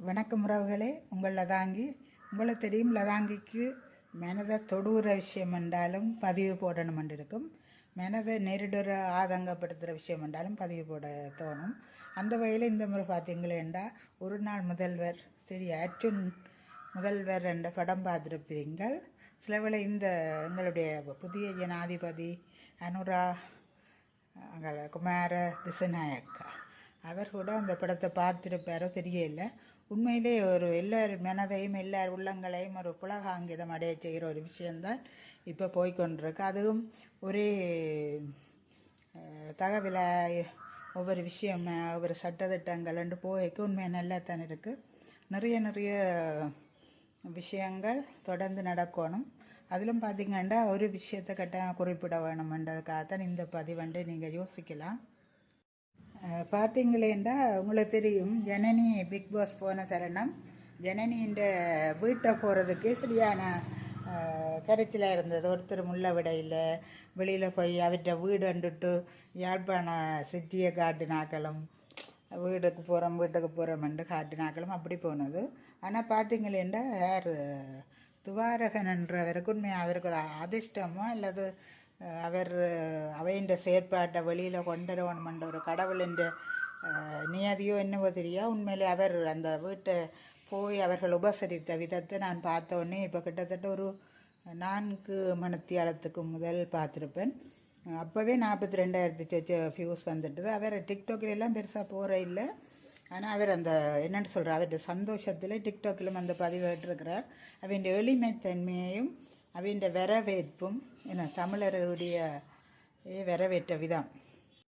வணக்கம் உறவுகளே உங்கள் லதாங்கி. உங்களுக்கு தெரியும் லதாங்கிக்கு மனதை தொடுகிற விஷயம் என்றாலும் பதிவு போடணும் இருக்கும் மனதை நேரிடுற ஆதங்கப்படுத்துகிற விஷயம் என்றாலும் பதிவு போட தோணும். அந்த வகையில் இந்த முறை பார்த்தீங்களேண்டா ஒரு நாள் முதல்வர் சரி அர்ஜுன் முதல்வர் என்ற படம் பார்த்துருப்பீங்கள் சிலவேளை இந்த எங்களுடைய புதிய ஜனாதிபதி அனுரா குமார திசநாயக்கா அவர் கூட அந்த படத்தை பார்த்துருப்பாரோ தெரியல உண்மையிலே ஒரு எல்லார் மனதையும் எல்லார் உள்ளங்களையும் ஒரு புலகாங்கிதம் அடைய செய்கிற ஒரு விஷயந்தான் இப்போ போய்க்கொண்டிருக்கு. அதுவும் ஒரே தகவலை தகவல ஒவ்வொரு விஷயம் ஒவ்வொரு சட்டத்திட்டங்கள் ரெண்டு போய்க்கு உண்மையாக நல்லா தான் இருக்குது நிறைய நிறைய விஷயங்கள் தொடர்ந்து நடக்கணும். அதிலும் பார்த்திங்கன்னா ஒரு விஷயத்தை கட்ட குறிப்பிட வேணுமென்றதுக்காகத்தான் இந்த பதிவண்டு நீங்கள் யோசிக்கலாம். பார்த்தீங்களேண்டா உங்களுக்கு தெரியும் ஜனனி பிக் பாஸ் போன தருணம். ஜனனின்ற வீட்டை போகிறதுக்கு சரியான கருத்தில் இருந்தது. ஒருத்தர் முள்ள விடையில் வெளியில் போய் அவர்கிட்ட வீடு அண்டுட்டு யாழ்ப்பாண சிட்டியை காட்டினாக்களும் வீட்டுக்கு போகிறோம் வீட்டுக்கு போகிறோம்னு காட்டினாக்களும் அப்படி போனது. ஆனால் பார்த்தீங்களேண்டா யார்? துவாரகன் என்றவருக்கு உண்மையாக அவருக்கு அதிர்ஷ்டமோ அல்லது அவர் அவையின் செயற்பாட்டை வெளியில் கொண்டு வரணுமென்ற ஒரு கடவுளின் அஹ், நியதியோ என்னவோ தெரியா? உண்மையிலே அவர் அந்த வீட்டை போய் அவர்கள் உபசரித்த விதத்தை நான் பார்த்த உடனே இப்போ கிட்டத்தட்ட ஒரு நான்கு மணித்தியாலத்துக்கு முதல் பார்த்துருப்பேன். அப்போவே நாற்பத்தி ரெண்டாயிரத்தி சொச்ச வியூஸ் வந்துட்டுது. அவர் டிக்டாக்கில் எல்லாம் பெருசாக போகிற இல்லை. ஆனால் அவர் அந்த என்னென்னு சொல்கிறார் அவருடைய சந்தோஷத்தில் டிக்டாக்கிலும் அந்த பதிவிட்டிருக்கிறார் அவன் எளிமைத்தன்மையையும் அவன் வரவேற்பும் என்ன தமிழர்களுடைய வரவேற்ற விதம்.